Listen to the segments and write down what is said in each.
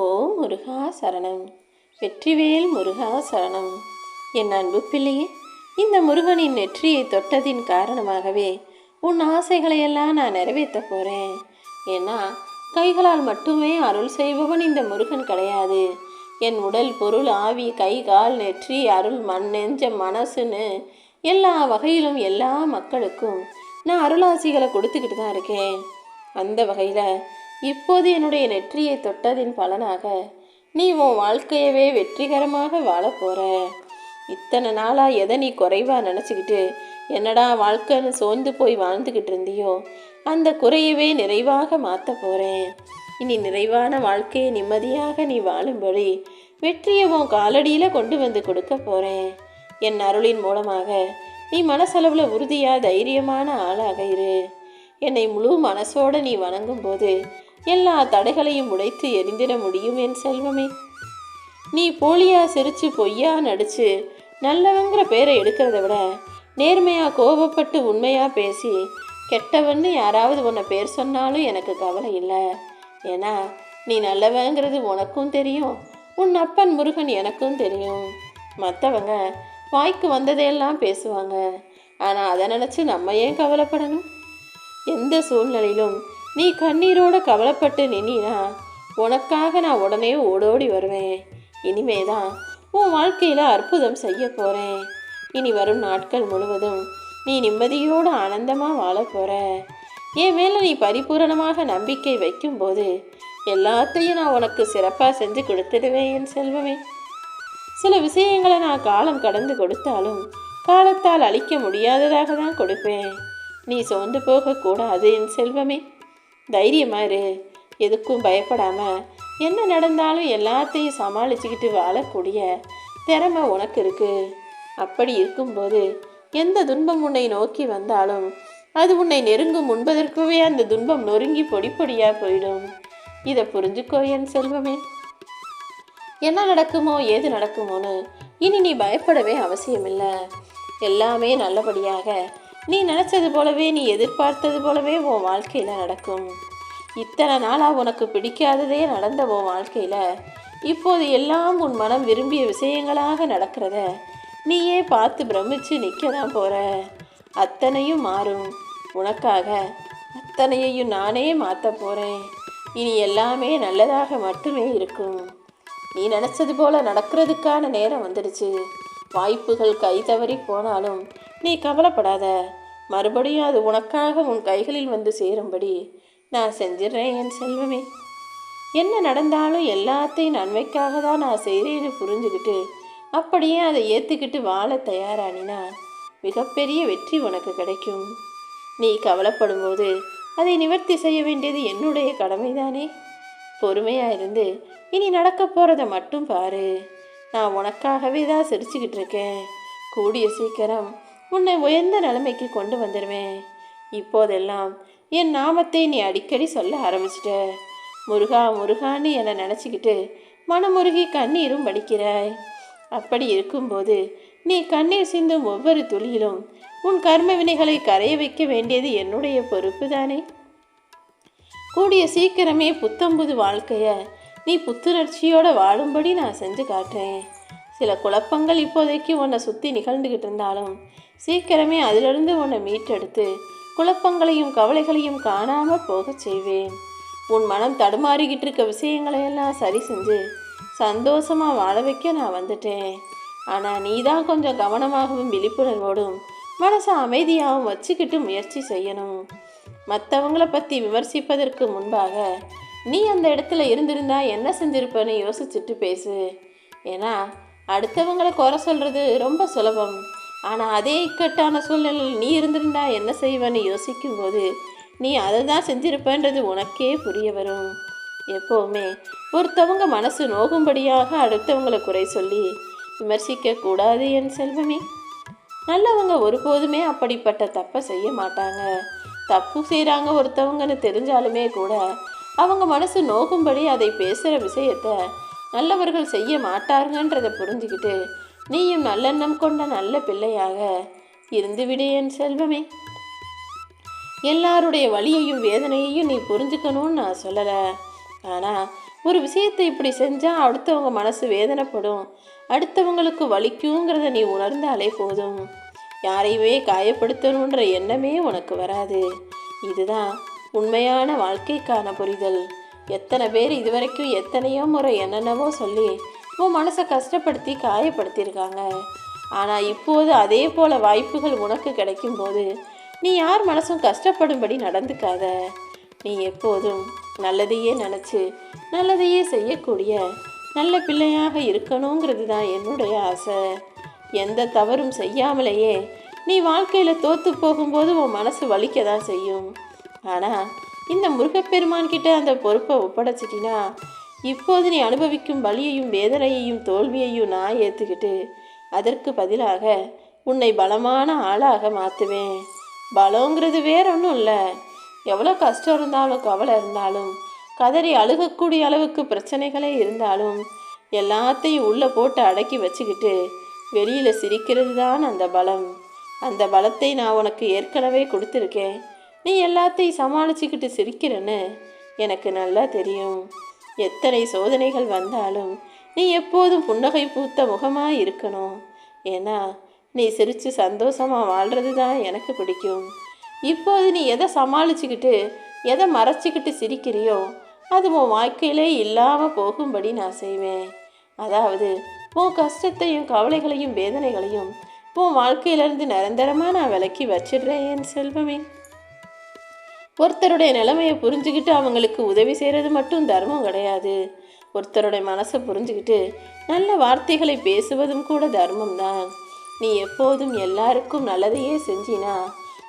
ஓ முருகா சரணம். வெற்றிவேல் முருகா சரணம். என் அன்பு பிள்ளையே இந்த முருகனின் நெற்றியை தொட்டதின் காரணமாகவே உன் ஆசைகளையெல்லாம் நான் நிறைவேற்ற போகிறேன் ஏன்னா கைகளால் மட்டுமே அருள் செய்பவன் இந்த முருகன் கிடையாது. என் உடல் பொருள் ஆவி கை கால் நெற்றி அருள் மண் நெஞ்ச மனசுன்னு எல்லா வகையிலும் எல்லா மக்களுக்கும் நான் அருளாசிகளை கொடுத்துக்கிட்டு தான் இருக்கேன். அந்த வகையில் இப்போது என்னுடைய நெற்றியை தொட்டதின் பலனாக நீ உன் வாழ்க்கையவே வெற்றிகரமாக வாழப் போற. இத்தனை நாளாக எதை நீ குறைவாக நினச்சிக்கிட்டு என்னடா வாழ்க்கைன்னு சோர்ந்து போய் வாழ்ந்துக்கிட்டு இருந்தியோ அந்த குறையவே நிறைவாக மாற்ற போகிறேன் இனி நிறைவான வாழ்க்கையை நிம்மதியாக நீ வாழும்படி வெற்றியை உன் காலடியில் கொண்டு வந்து கொடுக்க போகிறேன் என் அருளின் மூலமாக நீ மனசளவில் உறுதியாக தைரியமான ஆளாக இரு. என்னை முழு மனசோட நீ வணங்கும் போது எல்லா தடைகளையும் உடைத்து எரிந்திட முடியும் என் செல்வமே. நீ போலியா சிரிச்சு பொய்யா நடிச்சு நல்லவங்கிற பேரை எடுக்கிறத விட நேர்மையா கோபப்பட்டு உண்மையா பேசி கெட்டவன்னு யாராவது உன்னை பேர் சொன்னாலும் எனக்கு கவலை இல்லை. ஏன்னா நீ நல்லவங்கிறது உனக்கும் தெரியும் உன் அப்பன் முருகன் எனக்கும் தெரியும். மற்றவங்க வாய்க்கு வந்ததையெல்லாம் பேசுவாங்க. ஆனால் அதை நினச்சி நம்ம ஏன் கவலைப்படணும்? எந்த சூழ்நிலையிலும் நீ கண்ணீரோட கவலைப்பட்டு நின்னா உனக்காக நான் உடனே ஓடோடி வருவேன். இனிமே தான் உன் வாழ்க்கையில் அற்புதம் செய்ய போகிறேன் இனி வரும் நாட்கள் முழுவதும் நீ நிம்மதியோடு ஆனந்தமாக வாழ போகிற என் மேலே நீ பரிபூரணமாக நம்பிக்கை வைக்கும்போது எல்லாத்தையும் நான் உனக்கு சிறப்பாக செஞ்சு கொடுத்துடுவேன் என் செல்வமே. சில விஷயங்களை நான் காலம் கடந்து கொடுத்தாலும் காலத்தால் அழிக்க முடியாததாக தான் கொடுப்பேன். நீ சோர்ந்து போகக்கூடாது என் செல்வமே. தைரியமாக இரு எதுக்கும் பயப்படாமல் என்ன நடந்தாலும் எல்லாத்தையும் சமாளிச்சுக்கிட்டு வாழக்கூடிய திறமை உனக்கு இருக்குது அப்படி இருக்கும்போது எந்த துன்பம் உன்னை நோக்கி வந்தாலும் அது உன்னை நெருங்கும் முன்பதற்குவே அந்த துன்பம் நொறுங்கி பொடி பொடியாக போயிடும். இதை புரிஞ்சுக்கோ என் செல்வமே. என்ன நடக்குமோ ஏது நடக்குமோன்னு இனி நீ பயப்படவே அவசியமில்லை. எல்லாமே நல்லபடியாக நீ நினச்சது போலவே நீ எதிர்பார்த்தது போலவே உன் வாழ்க்கையில் நடக்கும். இத்தனை நாளாக உனக்கு பிடிக்காததே நடந்த உன் வாழ்க்கையில். இப்போது எல்லாம் உன் மனம் விரும்பிய விஷயங்களாக நடக்கிறத நீயே பார்த்து பிரமிச்சு நிற்க தான் போகிற அத்தனையும் மாறும். உனக்காக அத்தனையையும் நானே மாற்ற போகிறேன் இனி எல்லாமே நல்லதாக மட்டுமே இருக்கும். நீ நினச்சது போல நடக்கிறதுக்கான நேரம் வந்துடுச்சு. வாய்ப்புகள் கை தவறி போனாலும் நீ கவலைப்படாத. மறுபடியும் அது உனக்காக உன் கைகளில் வந்து சேரும்படி நான் செஞ்சிடுறேன் என் செல்வமே. என்ன நடந்தாலும் எல்லாத்தையும் நன்மைக்காக தான் நான் செய்கிறேன்னு புரிஞ்சுக்கிட்டு அப்படியே அதை ஏற்றுக்கிட்டு வாழ தயாரானினா மிகப்பெரிய வெற்றி உனக்கு கிடைக்கும். நீ கவலைப்படும்போது அதை நிவர்த்தி செய்ய வேண்டியது என்னுடைய கடமைதானே. பொறுமையாக இருந்து இனி நடக்க போகிறத மட்டும் பாரு. நான் உனக்காகவே தான் சிரிச்சுக்கிட்டு இருக்கேன். கூடிய சீக்கிரம் உன்னை உயர்ந்த நிலைமைக்கு கொண்டு வந்துடுவேன் இப்போதெல்லாம் என் நாமத்தை நீ அடிக்கடி சொல்ல ஆரம்பிச்சிட்ட. முருகா முருகான்னு என்னை நினச்சிக்கிட்டு மனமுருகி கண்ணீரும் வடிக்கிறாய். அப்படி இருக்கும்போது நீ கண்ணீர் சிந்தும் ஒவ்வொரு துளியிலும் உன் கர்ம வினைகளை கரைய வைக்க வேண்டியது என்னுடைய பொறுப்பு தானே கூடிய சீக்கிரமே புத்தம்புது வாழ்க்கையை நீ புத்துணர்ச்சியோடு வாழும்படி நான் செஞ்சு காட்டுறேன். சில குழப்பங்கள் இப்போதைக்கு உன்னை சுற்றி நிகழ்ந்துக்கிட்டு இருந்தாலும் சீக்கிரமே அதிலிருந்து உன்னை மீட்டெடுத்து குழப்பங்களையும் கவலைகளையும் காணாமல் போகச் செய்வேன். உன் மனம் தடுமாறிக்கிட்டு இருக்க விஷயங்களையெல்லாம் சரி செஞ்சு சந்தோஷமாக வாழ வைக்க நான் வந்துட்டேன். ஆனால் நீ தான் கொஞ்சம் கவனமாகவும் விழிப்புணர்வோடும் மனசை அமைதியாகவும் வச்சுக்கிட்டு முயற்சி செய்யணும். மற்றவங்கள பற்றி விமர்சிப்பதற்கு முன்பாக நீ அந்த இடத்துல இருந்திருந்தா என்ன செஞ்சிருப்பேன்னு யோசிச்சுட்டு பேசு. ஏன்னா அடுத்தவங்களை குறை சொல்கிறது ரொம்ப சுலபம். ஆனால் அதே இக்கட்டான சூழ்நிலையில் நீ இருந்திருந்தா என்ன செய்வேன்னு யோசிக்கும்போது நீ அதை தான் செஞ்சிருப்பேன்றது உனக்கே புரிய வரும். எப்போவுமே ஒருத்தவங்க மனசு நோகும்படியாக அடுத்தவங்களை குறை சொல்லி விமர்சிக்க கூடாது என் செல்வமே. நல்லவங்க ஒருபோதுமே அப்படிப்பட்ட தப்பை செய்ய மாட்டாங்க. தப்பு செய்கிறாங்க ஒருத்தவங்கன்னு தெரிஞ்சாலுமே கூட அவங்க மனசு நோகும்படி அதை பேசுகிற விஷயத்த நல்லவர்கள் செய்ய மாட்டாருங்கன்றதை புரிஞ்சுக்கிட்டு நீயும் நல்லெண்ணம் கொண்ட நல்ல பிள்ளையாக இருந்துவிடு என் செல்வமே. எல்லாருடைய வலியையும் வேதனையையும் நீ புரிஞ்சுக்கணும்னு நான் சொல்லலை. ஆனால் ஒரு விஷயத்தை இப்படி செஞ்சால் அடுத்தவங்க மனசு வேதனைப்படும். அடுத்தவங்களுக்கு வலிக்குங்கிறத நீ உணர்ந்தாலே போதும். யாரையுமே காயப்படுத்தணுன்ற எண்ணமே உனக்கு வராது. இதுதான் உண்மையான வாழ்க்கைக்கான புரிதல். எத்தனை பேர் இதுவரைக்கும் எத்தனையோ முறை என்னென்னவோ சொல்லி உன் மனசை கஷ்டப்படுத்தி காயப்படுத்தியிருக்காங்க. ஆனால் இப்போது அதே போல வாய்ப்புகள் உனக்கு கிடைக்கும்போது நீ யார் மனசும் கஷ்டப்படும்படி நடந்துக்காத. நீ எப்போதும் நல்லதையே நினச்சி நல்லதையே செய்யக்கூடிய நல்ல பிள்ளையாக இருக்கணுங்கிறது தான் என்னுடைய ஆசை. எந்த தவறும் செய்யாமலேயே நீ வாழ்க்கையில் தோற்று போகும்போது உன் மனசு வலிக்க தான் செய்யும். ஆனால் இந்த முருகப்பெருமான் கிட்ட அந்த பொறுப்பை ஒப்படைச்சிட்டினா இப்போது நீ அனுபவிக்கும் வலியையும் வேதனையையும் தோல்வியையும் நான் ஏற்றுக்கிட்டு அதற்கு பதிலாக உன்னை பலமான ஆளாக மாற்றுவேன் பலங்கிறது வேற ஒன்றும் இல்லை. எவ்வளோ கஷ்டம் இருந்தாலும் கவலை இருந்தாலும் கதறி அழுகக்கூடிய அளவுக்கு பிரச்சனைகளே இருந்தாலும் எல்லாத்தையும் உள்ளே போட்டு அடக்கி வச்சுக்கிட்டு வெளியில் சிரிக்கிறது தான் அந்த பலம். அந்த பலத்தை நான் உனக்கு ஏற்கனவே கொடுத்துருக்கேன். நீ எல்லாத்தையும் சமாளிச்சுக்கிட்டு சிரிக்கிறன்னு எனக்கு நல்லா தெரியும். எத்தனை சோதனைகள் வந்தாலும் நீ எப்போதும் புன்னகை பூத்த முகமாக இருக்கணும். ஏன்னா நீ சிரித்து சந்தோஷமாக வாழ்கிறது தான் எனக்கு பிடிக்கும். இப்போது நீ எதை சமாளிச்சுக்கிட்டு எதை மறைச்சிக்கிட்டு சிரிக்கிறியோ அது உன் வாழ்க்கையிலே இல்லாமல் போகும்படி நான் செய்வேன். அதாவது உன் கஷ்டத்தையும் கவலைகளையும் வேதனைகளையும் உன் வாழ்க்கையிலேருந்து நிரந்தரமாக நான் விலக்கி வச்சிடுறேன் என் செல்வமே. ஒருத்தருடைய நிலைமையை புரிஞ்சுக்கிட்டு அவங்களுக்கு உதவி செய்கிறது மட்டும் தர்மம் கிடையாது. ஒருத்தருடைய மனசை புரிஞ்சுக்கிட்டு நல்ல வார்த்தைகளை பேசுவதும் கூட தர்மம் தான் நீ எப்போதும் எல்லாருக்கும் நல்லதையே செஞ்சினா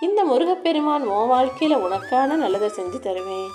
இந்த முருகப்பெருமான் உன் வாழ்க்கையில் உனக்கான நல்லதை செஞ்சு தருவேன்.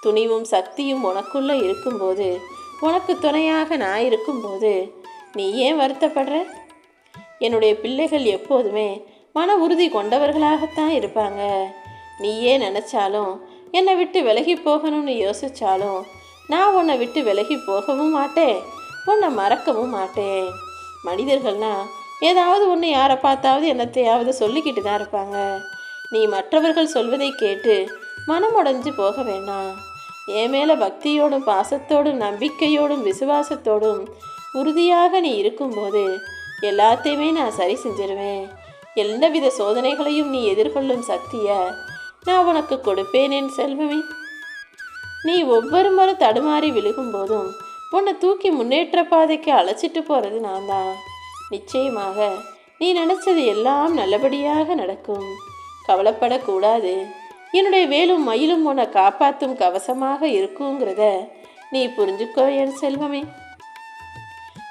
துணிவும் சக்தியும் உனக்குள்ளே இருக்கும்போது உனக்கு துணையாக நான் இருக்கும்போது நீ ஏன் வருத்தப்படுற? என்னுடைய பிள்ளைகள் எப்போதுமே மன உறுதி கொண்டவர்களாகத்தான் இருப்பாங்க. நீயே நினச்சாலும் என்னை விட்டு விலகி போகணும்னு யோசித்தாலும் நான் உன்னை விட்டு விலகி போகவும் மாட்டேன். உன்னை மறக்கவும் மாட்டேன். மனிதர்கள்னா ஏதாவது ஒன்று யாரை பார்த்தாவது என்னத்தையாவது சொல்லிக்கிட்டு தான் இருப்பாங்க. நீ மற்றவர்கள் சொல்வதை கேட்டு மனம் உடைஞ்சு போக வேண்டாம். என் மேலே பக்தியோடும் பாசத்தோடும் நம்பிக்கையோடும் விசுவாசத்தோடும் உறுதியாக நீ இருக்கும்போது எல்லாத்தையுமே நான் சரி செஞ்சிருவேன். எந்தவித சோதனைகளையும் நீ எதிர்கொள்ளும் சக்தியை நான் உனக்கு கொடுப்பேன் என் செல்வமே. நீ ஒவ்வொரு முறை தடுமாறி விழுகும்போதும் உன்னை தூக்கி முன்னேற்ற பாதைக்கு அழைச்சிட்டு போகிறது நான் தான். நிச்சயமாக நீ நினச்சது எல்லாம் நல்லபடியாக நடக்கும். கவலைப்படக்கூடாது. என்னுடைய வேலும் மயிலும் உன்னை காப்பாற்றும் கவசமாக இருக்குங்கிறத நீ புரிஞ்சுக்கோ என் செல்வமே.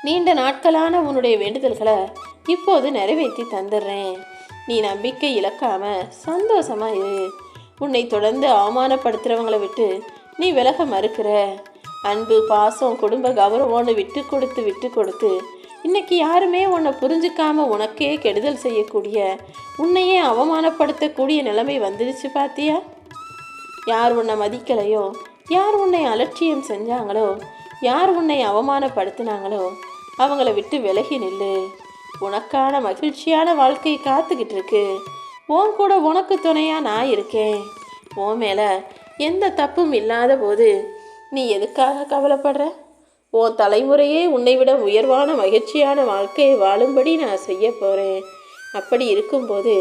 நீண்ட நாட்களான உன்னுடைய வேண்டுதல்களை இப்போது நிறைவேற்றி தந்துடுறேன். நீ நம்பிக்கை இழக்காம சந்தோஷமா இரு. உன்னை தொடர்ந்து அவமானப்படுத்துகிறவங்களை விட்டு நீ விலக மறுக்கிற. அன்பு பாசம் குடும்ப கௌரவம்னு விட்டு கொடுத்து விட்டு கொடுத்து இன்னைக்கு யாருமே உன்னை புரிஞ்சுக்காம உனக்கே கெடுதல் செய்யக்கூடிய உன்னையே அவமானப்படுத்தக்கூடிய நிலைமை வந்துடுச்சு பாத்தியா? யார் உன்னை மதிக்கலையோ யார் உன்னை அலட்சியம் செஞ்சாங்களோ யார் உன்னை அவமானப்படுத்தினாங்களோ அவங்கள விட்டு விலகி நில்லு. உனக்கான மகிழ்ச்சியான வாழ்க்கை காத்துக்கிட்டு இருக்கு உன் கூட உனக்கு துணையாக நான் இருக்கேன். உன் மேலே எந்த தப்பும் இல்லாத போது நீ எதுக்காக கவலைப்படுற? உன் தலைமுறையே உன்னை விட உயர்வான மகிழ்ச்சியான வாழ்க்கையை வாழும்படி நான் செய்ய போகிறேன் அப்படி இருக்கும்போது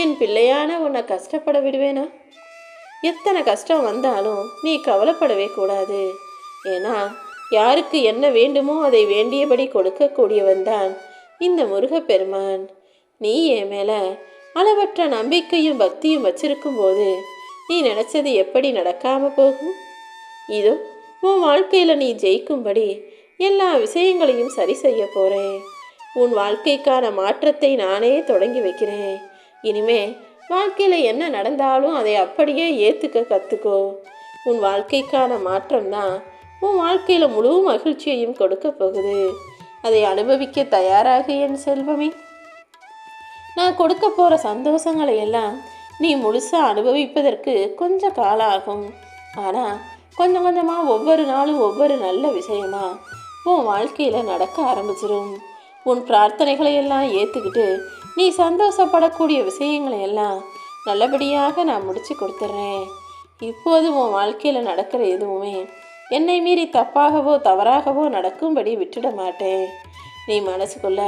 என் பிள்ளையான உன்னை கஷ்டப்பட விடுவேனா? எத்தனை கஷ்டம் வந்தாலும் நீ கவலைப்படவே கூடாது. ஏன்னா யாருக்கு என்ன வேண்டுமோ அதை வேண்டியபடி கொடுக்கக்கூடியவன் தான் இந்த முருகப்பெருமான். நீ என் மேலே அளவற்ற நம்பிக்கையும் பக்தியும் வச்சிருக்கும் போது நீ நினச்சது எப்படி நடக்காம போகும்? இதோ உன் வாழ்க்கையில் நீ ஜெயிக்கும்படி எல்லா விஷயங்களையும் சரி செய்ய போகிறேன் உன் வாழ்க்கைக்கான மாற்றத்தை நானே தொடங்கி வைக்கிறேன். இனிமே வாழ்க்கையில் என்ன நடந்தாலும் அதை அப்படியே ஏற்றுக்க கற்றுக்கோ உன் வாழ்க்கைக்கான மாற்றம் தான் உன் வாழ்க்கையில் முழு மகிழ்ச்சியையும் கொடுக்க போகுது. அதை அனுபவிக்க தயாராகு என் செல்வமே. நான் கொடுக்க போகிற சந்தோஷங்களை எல்லாம் நீ முழுசாக அனுபவிப்பதற்கு கொஞ்சம் காலம் ஆகும் ஆனால் கொஞ்சம் கொஞ்சமாக ஒவ்வொரு நாளும் ஒவ்வொரு நல்ல விஷயமா உன் வாழ்க்கையில் நடக்க ஆரம்பிச்சிடும் உன் பிரார்த்தனைகளை எல்லாம் ஏற்றுக்கிட்டு நீ சந்தோஷப்படக்கூடிய விஷயங்களை எல்லாம் நல்லபடியாக நான் முடித்து கொடுத்துட்றேன் இப்போது உன் வாழ்க்கையில் நடக்கிற எதுவுமே என்னை மீறி தப்பாகவோ தவறாகவோ நடக்கும்படி விட்டுட மாட்டேன். நீ மனசுக்குள்ள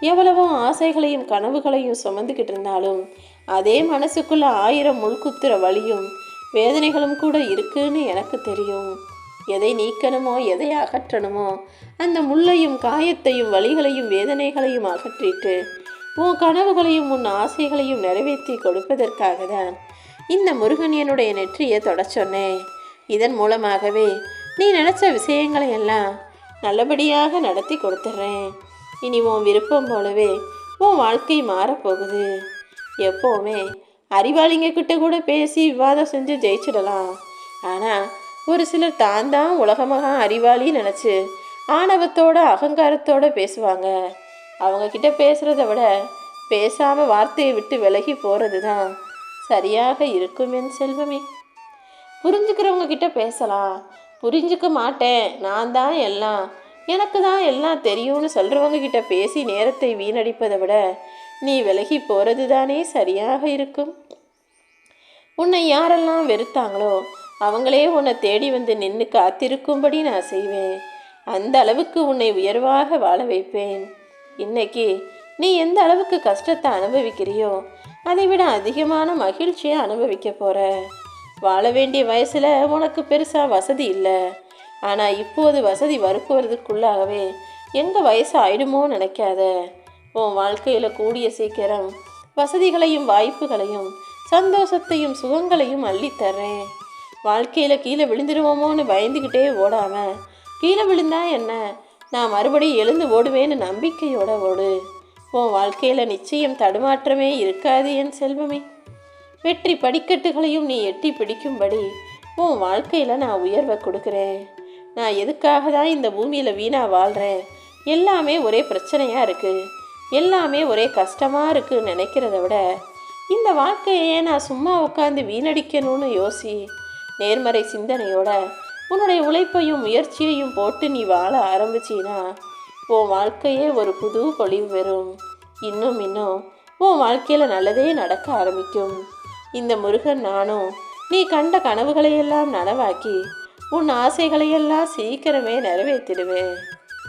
எவ்வளவோ ஆசைகளையும் கனவுகளையும் சுமந்துக்கிட்டு இருந்தாலும் அதே மனசுக்குள்ள ஆயிரம் முள்குத்துற வலியும் வேதனைகளும் கூட இருக்குன்னு எனக்கு தெரியும். எதை நீக்கணுமோ எதை அகற்றணுமோ அந்த முள்ளையும் காயத்தையும் வலிகளையும் வேதனைகளையும் அகற்றிட்டு உன் கனவுகளையும் உன் ஆசைகளையும் நிறைவேற்றி கொடுப்பதற்காக தான் இந்த முருகன் என்னுடைய நெற்றியை தொடச்சொன்னேன் இதன் மூலமாகவே நீ நினச்ச விஷயங்களை எல்லாம் நல்லபடியாக நடத்தி கொடுத்துட்றேன். இனி உன் விருப்பம் போலவே உன் வாழ்க்கை மாறப்போகுது. எப்போவுமே அறிவாளிங்க கிட்ட கூட பேசி விவாதம் செஞ்சு ஜெயிச்சிடலாம். ஆனால் ஒரு சிலர் தான் தான் உலகமாக அறிவாளி நினச்சி ஆணவத்தோட அகங்காரத்தோட பேசுவாங்க. அவங்கக்கிட்ட பேசுகிறத விட பேசாமல் வார்த்தையை விட்டு விலகி போகிறது தான் சரியாக இருக்கும் என் செல்வமே. புரிஞ்சுக்கிறவங்க கிட்ட பேசலாம். புரிஞ்சுக்க மாட்டேன். நான் தான் எல்லாம். எனக்கு தான் எல்லாம் தெரியும்னு சொல்கிறவங்க கிட்ட பேசி நேரத்தை வீணடிப்பதை விட நீ விலகி போகிறது தானே சரியாக இருக்கும். உன்னை யாரெல்லாம் வெறுத்தாங்களோ அவங்களே உன்னை தேடி வந்து நின்று காத்திருக்கும்படி நான் செய்வேன். அந்த அளவுக்கு உன்னை உயர்வாக வாழ வைப்பேன். இன்னைக்கு நீ எந்த அளவுக்கு கஷ்டத்தை அனுபவிக்கிறியோ அதை விட அதிகமான மகிழ்ச்சியை அனுபவிக்க போகிற வாழ வேண்டிய வயசில் உனக்கு பெருசாக வசதி இல்லை. ஆனால் இப்போது வசதி வறுக்குவதற்குள்ளாகவே எங்கள் வயசு ஆயிடுமோ நினைக்காத. உன் வாழ்க்கையில் கூடிய சீக்கிரம் வசதிகளையும் வாய்ப்புகளையும் சந்தோஷத்தையும் சுகங்களையும் அள்ளித்தர்றேன் வாழ்க்கையில் கீழே விழுந்துருவோமோன்னு பயந்துக்கிட்டே ஓடாம கீழே விழுந்தா என்ன? நான் மறுபடியும் எழுந்து ஓடுவேன்னு நம்பிக்கையோட ஓடு. உன் வாழ்க்கையில் நிச்சயம் தடுமாற்றமே இருக்காது என் செல்வமே. வெற்றி படிக்கட்டுகளையும் நீ எட்டி பிடிக்கும்படி உன் வாழ்க்கையில் நான் உயர்வை கொடுக்குறேன். நான் எதுக்காக தான் இந்த பூமியில் வீணாக வாழ்கிறேன் எல்லாமே ஒரே பிரச்சனையாக இருக்குது எல்லாமே ஒரே கஷ்டமாக இருக்குன்னு நினைக்கிறத விட இந்த வாழ்க்கையை நான் சும்மா உட்காந்து வீணடிக்கணும்னு யோசி. நேர்மறை சிந்தனையோட உன்னுடைய உழைப்பையும் முயற்சியையும் போட்டு நீ வாழ ஆரம்பிச்சின்னா உன் வாழ்க்கையே ஒரு புது பொழிவு பெறும். இன்னும் இன்னும் உன் வாழ்க்கையில் நல்லதே நடக்க ஆரம்பிக்கும். இந்த முருகன் நானும் நீ கண்ட கனவுகளையெல்லாம் நனவாக்கி உன் ஆசைகளையெல்லாம் சீக்கிரமே நிறைவேற்றிடுவேன்.